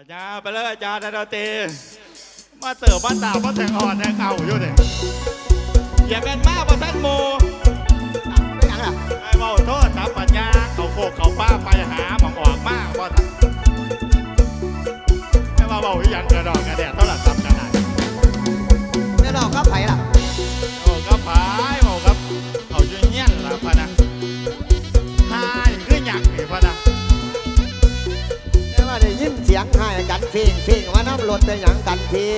อาจารย์ไปเลยอาจารย์นาตีมาเสิร์ฟมาตาบ้านแต่งอ่อนแตงเอาอยู่เนี่ยอย่าเป็นมากปราทันโมไม่ยังล่ะไอ้บ่าวโทษตามปัญญาเขาโคกเขาป้าไปหาหมองออกมากบ่ทันไอ้บ่าวบ่าวยังกระดองกระแดดเท่าไหร่ตามกระดาษ เดี๋ยดองก็ไผ่ล่ะ ให้กันฟิงฟิงว่าน้ำลดเป็นอยังกันที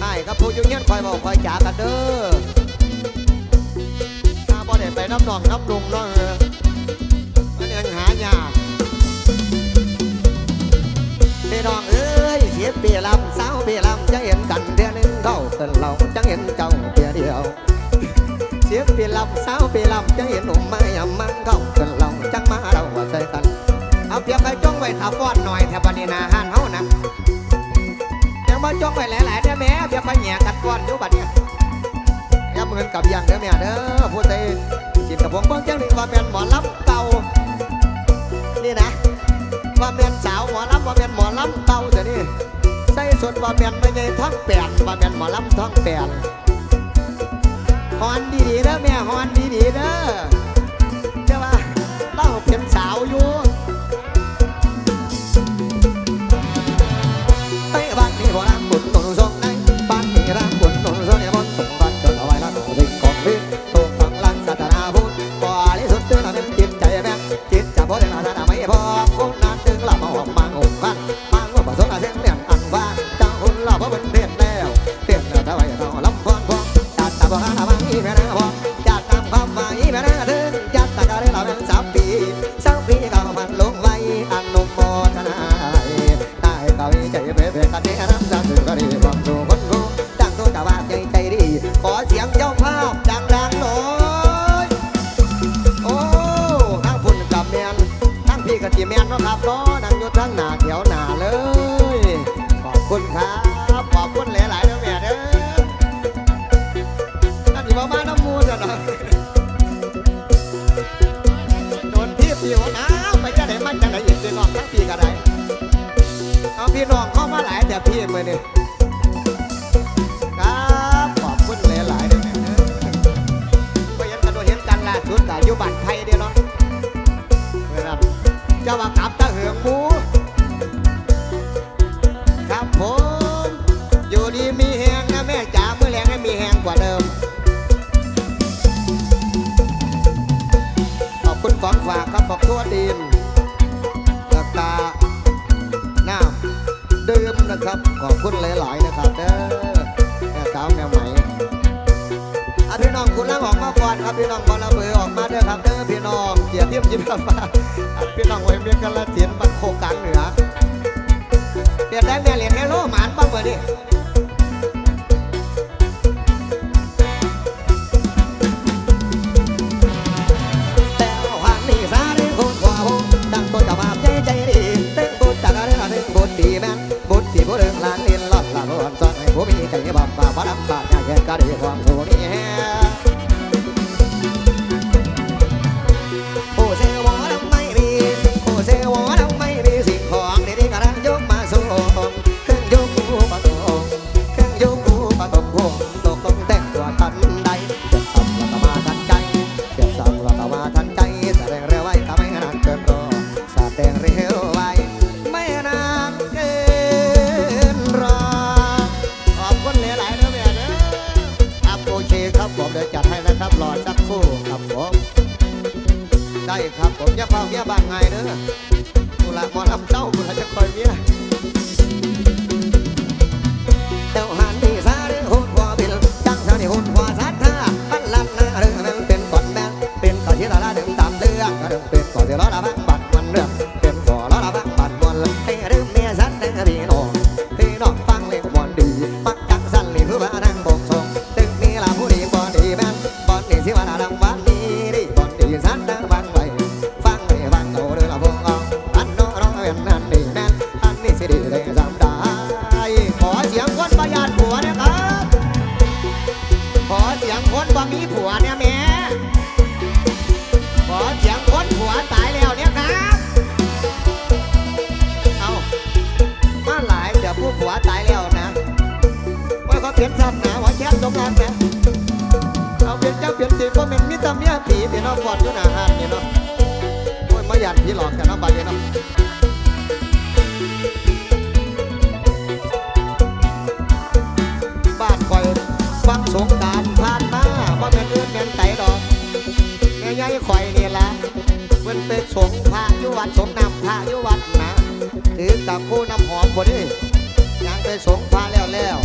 ไอ้กับผู้ยุ่งเงี้ยคอยบอกคอยจากกันเด้อถ้าบ่ได้ไปน้ำหนองน้ำลุงน้องมันยังหายากเด้น้อเอ้ยเสียเปียลำสาวเปียลำจะเห็นกันเดียวนึงเท่าแต่เราจังเห็นเจ้าเปียเดียว เสียเปียลำสาวเปียลำจะเห็นหนุ่มม่ยำมันเท่าแต่เราจังมา ตรียงมไปจ้องไว้ถ้าป้อนหน่อยแถวบันนี้นาห้านเฮานะยังมาจ้องไว้หลายๆเด้อแม่เดี๋ยวไปแหย่กัดก้อนอยู่บัดเนี้ยย้ำเงินกับยังเด้อแม่เด้อผู้ใจจิตกับผมเบิ่งจังหนึ่งว่าเป็นหมอลำเก่านี่นะว่าเป็นสาวหมอลำว่าเป็นหมอลำเก่าแต่นี่ใส่สุดว่าเป็นไม่ไงท้องแปดว่าเป็นหมอลำท้องแปดฮอนดีๆเด้อแม่ฮอนดีๆเด้อเจ้าว่าเล่าเป็นสาวอยู่ ได้ความสุ เปลี่ยนสิบ่แม่นมีต่เมียผีพี่น้องฟอดอยู่หน้าห้านนี่เนาะโอ้ยมาหยัดผีหลอกกันเนาะบัดนี้เนาะบ้านคอยฟังสงการผ่านมาเบ่แม่นอื่นเงินไตดอกแง่ยายคอยนี่ล่ะเพิ่นเป็นสงพระยุวัดสงนำพระยุวัดนะถือตะบคู่น้ำหอมบ่ดิยังไปสงพระแล้วแล้ว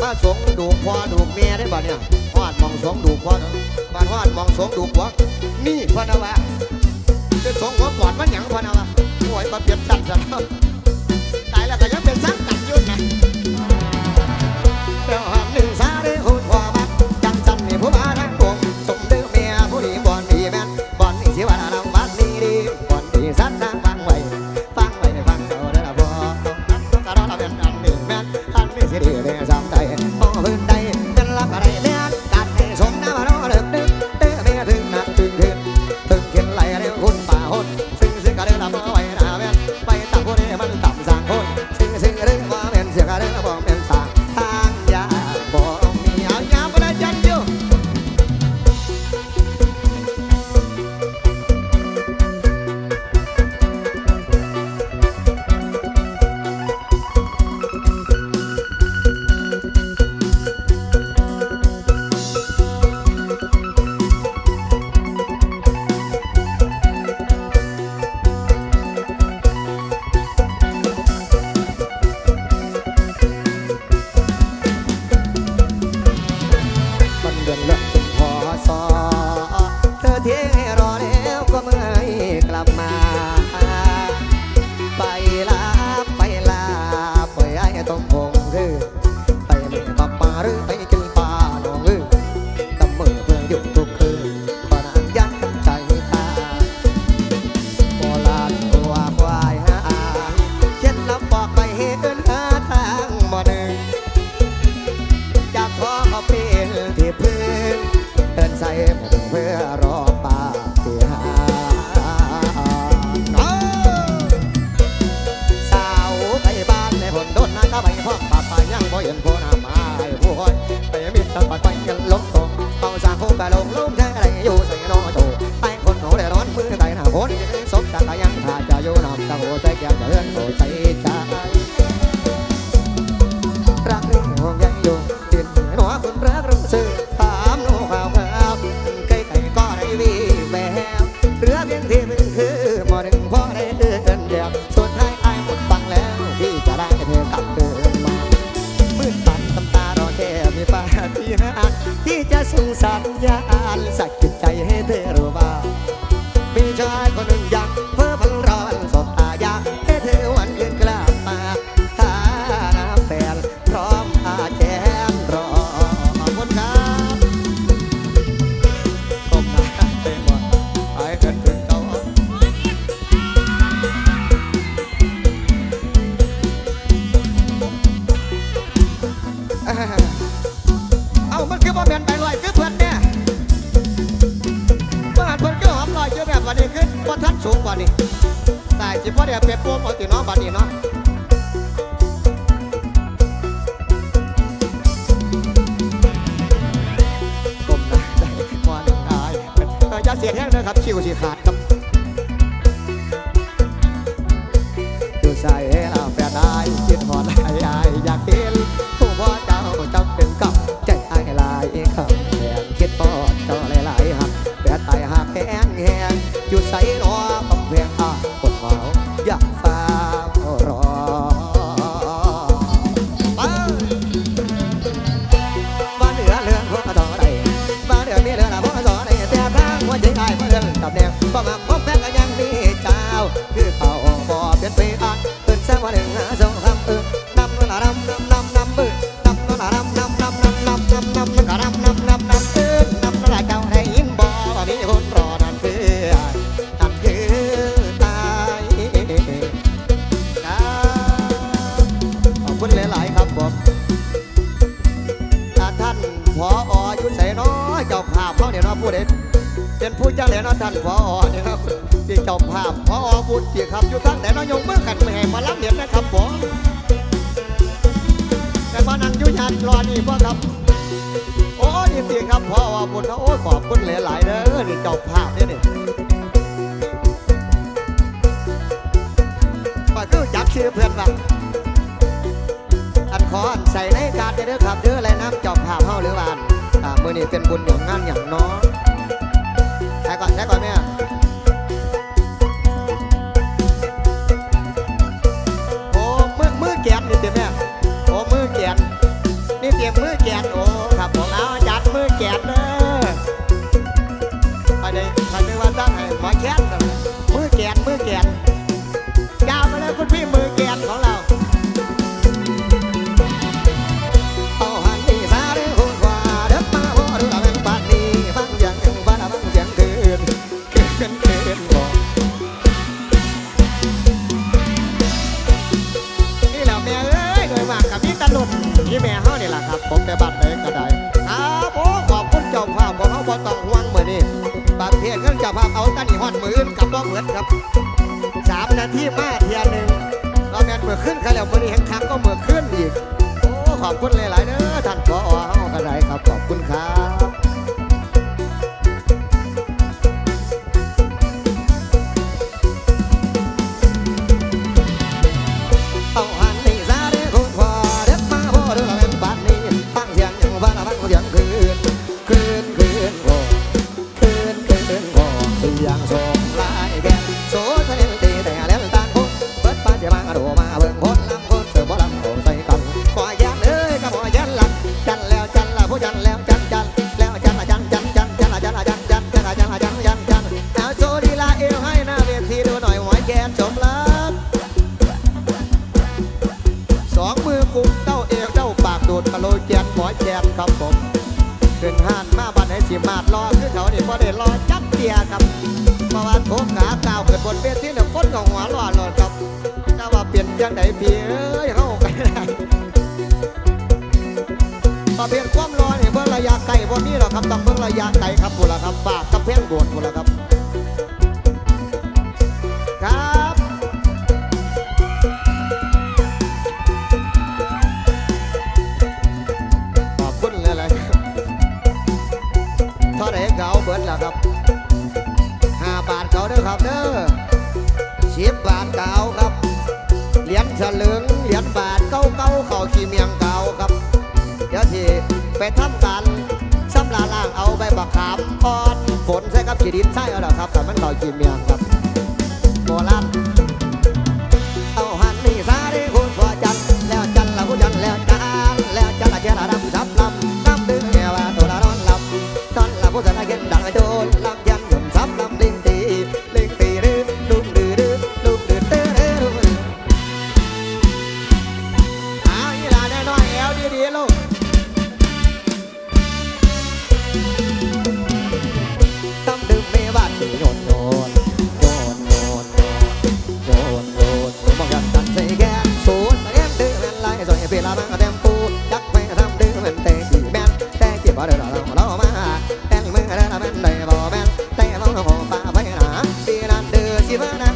มาสงดูพ่อดูแม่ได้บ่เนี่ย สองดูกว่าบ้านฮาดมองสองดูกว่านี่พนาวะเป็นสงหัวปอดมันหยังพนาวะหอ้ยมาเปลี่ยนสัตสัตว์ตายแล้วก็ยังเป็นสัตว์ สมดังยังหาจะอยู่นำตั้งหัวใจแก ได้เป็ดโป้มตีน้องบัดนี้เนาะก้มหน้าได้มองตายอย่าเสียแห้งนะครับคิวสิขาด dentro. Vamos, vamos. อันขออันใส่ในการเด้อครับเด้ออะไรน้ำเจ้าภาพเฮาหรือว่าอ่ามื้อนี้เป็นบุญของงานอย่างน้อยใช้ก่อนใช้ก่อนแม่โอ้มือมือแกนนี่เต็มแม่โอ้มือแกนนี่เตรียมมือแกน ผมไปบัตรเลยก็ได้ครับโอ้ขอบคุณเจ้าภาพของเขาบ่ต้องห่วงมื้อนี้บางเภทเงินเจ้าภาพเอาตั้งหอดมืออื่นกับบ่เหมือนครับสามนาทีมาเทียนหนึ่งเราแม่นมื้อขึ้นใครแล้วมื่อนี้แห่งคังก็เมื่อขึ้นอีกโอ้ขอบคุณหลายๆเด้อท่านขอเฮาก็ได้ครับขอบคุณครับ หัวแกนสมรักสองมือกุมเต้าเอวเต้าปากโดดกะโลแจนหมอแจนครับผมขึ้นห้านมาบันให้สิมาดรอคือเขานี่พอได้รอจักเตียครับเพราะว่าโถงขาก้าวขึ้นบนเวทีเนี่ยคนก็หัวรอรอครับก็ว่าเปลี่ยนจังไดพี่เอ้ยเฮาไปได้ประเภทความรอนี่เบิ่งระยะไกลบ่มีหรอครับต้องเบิ่งระยะไกลครับพุ่นล่ะครับฝากกับเพ่งโบดพุ่นล่ะครับครับ ครับเด้อสิบบาทเก่าครับ เหรียญสลึงเหรียญบาทเก้าเก้าเข่าขี้เมียงเก่าครับ เดี๋ยวทีไปทำการซ้ำลาล่างเอาใบบักขามพอนฝนใส่กับขีดินใส่เอาดอครับแต่มันเข่าขี้เมียงครับโบราณเอาหันนี่ซาดิคุณพ่อจันแล้วจันละผู้จันแล้วจันแล้วจันละเจ้าละดำซับล นั้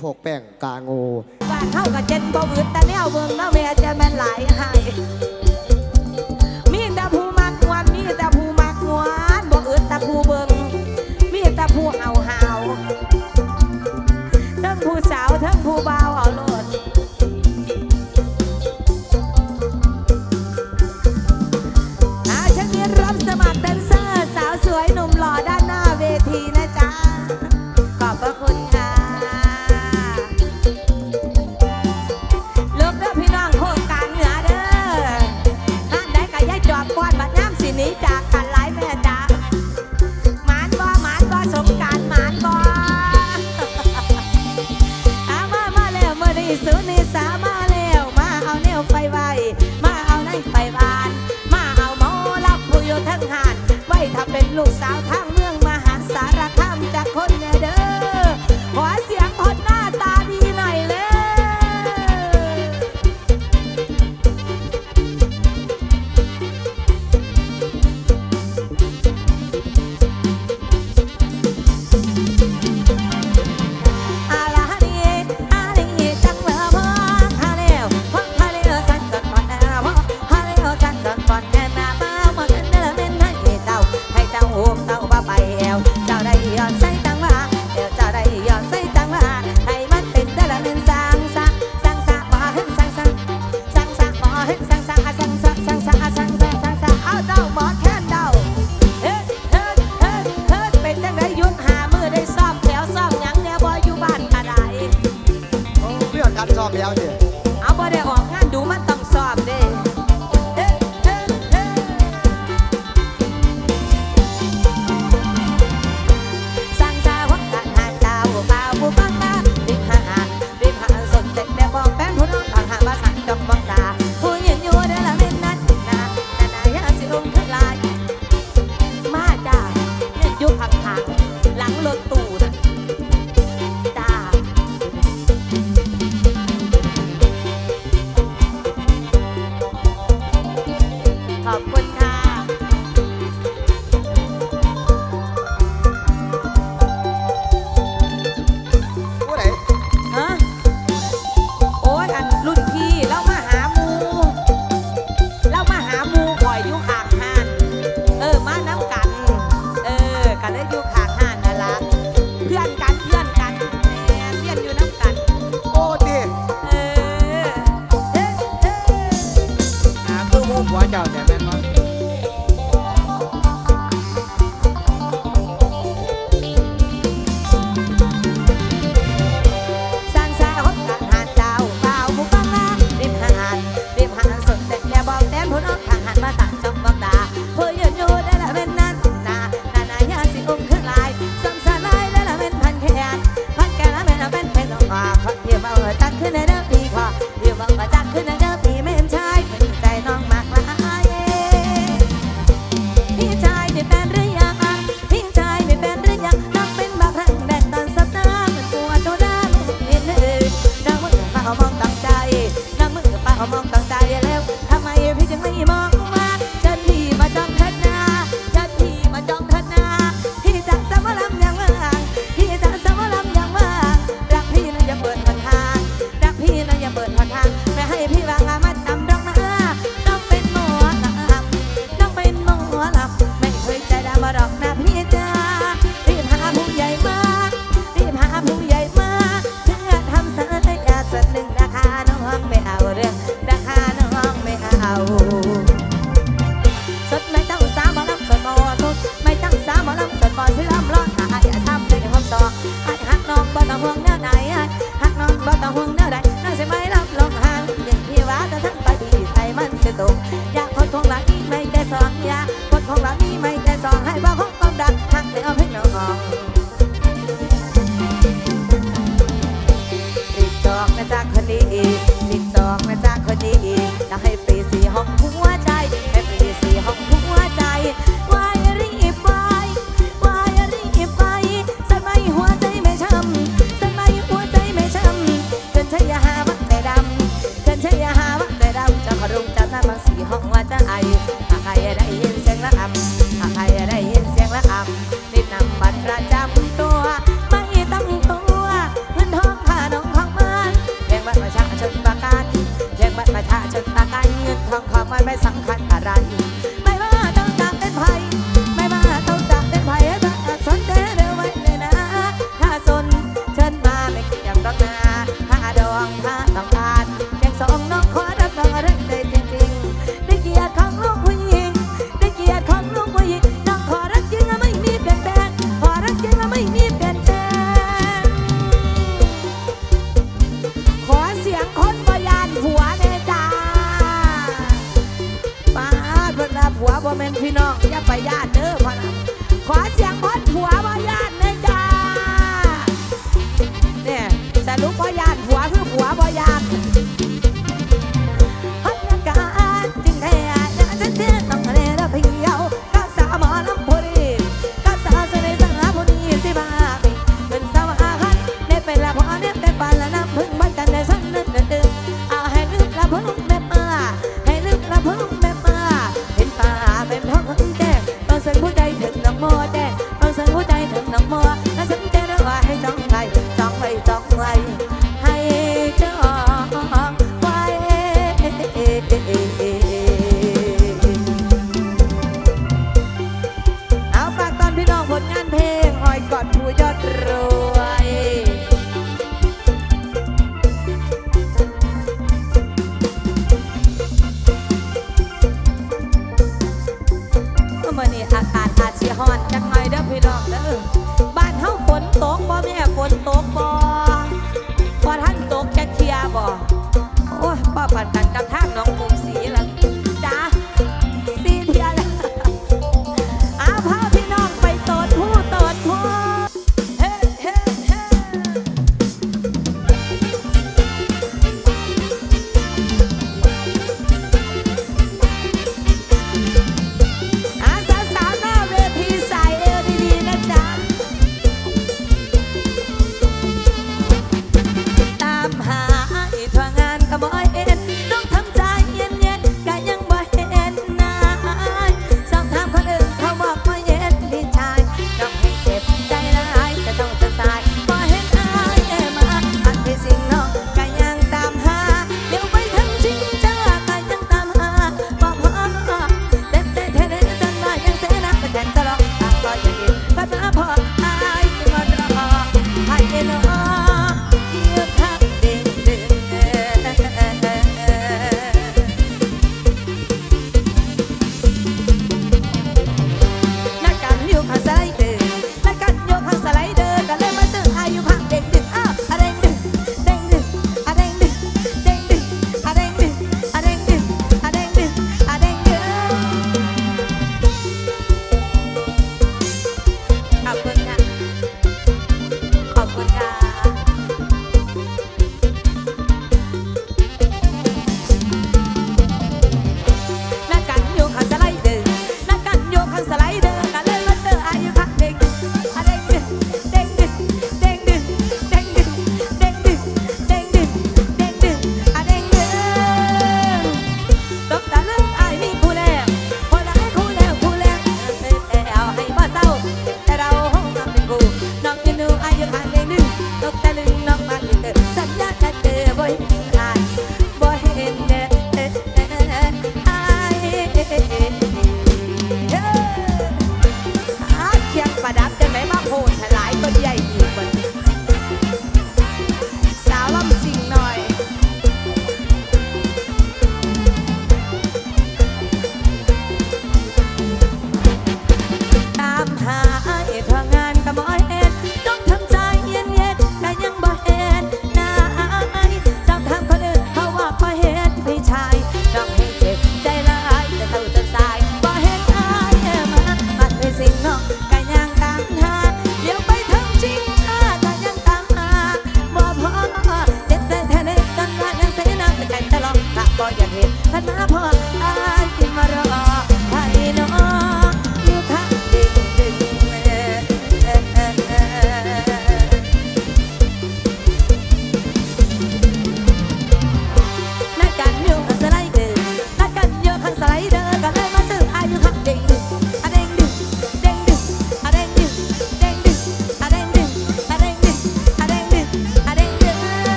พวกแป้งกางูบ้านเฮาก็เจนบ่วืดแต่แนวเบิ่งเนาะแม่จะแม่นหลายให้มี ถ้าเป็นลูกสาวทางเมืองมหาสารคามจากคนเด้อันซอกเดียวสิ